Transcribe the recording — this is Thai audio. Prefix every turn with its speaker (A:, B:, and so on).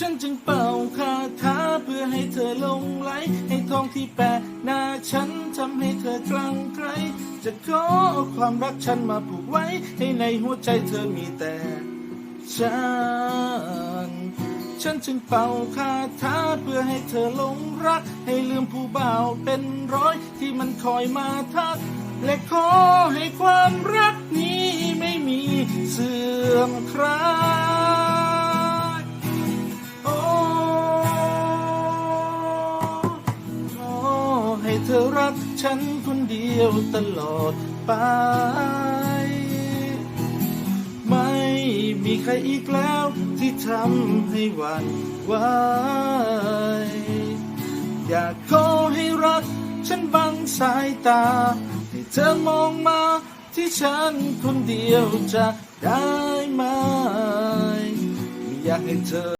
A: ฉันจึงเป่าคาถาเพื่อให้เธอลงไหล ให้ทองที่แปะหน้าฉันทำให้เธอคลั่งไคล้จะขอความรักฉันมาผูกไว้ ให้ในหัวใจเธอมีแต่ฉัน ฉันจึงเป่าคาถาเพื่อให้เธอลงรัก ให้ลืมผู้บ่าวเป็นร้อยที่มันคอยมาทัก และขอให้ความรักนี้ไม่มีเสื่อมคลาย เธอรักฉันคนเดียวตลอดไป ไม่มีใครอีกแล้วที่ทำให้หวันไหวอยากขอให้รักฉันบังสายตา ให้เธอมองมาที่ฉันคนเดียวจะได้ไหมไม่อยากให้เธอ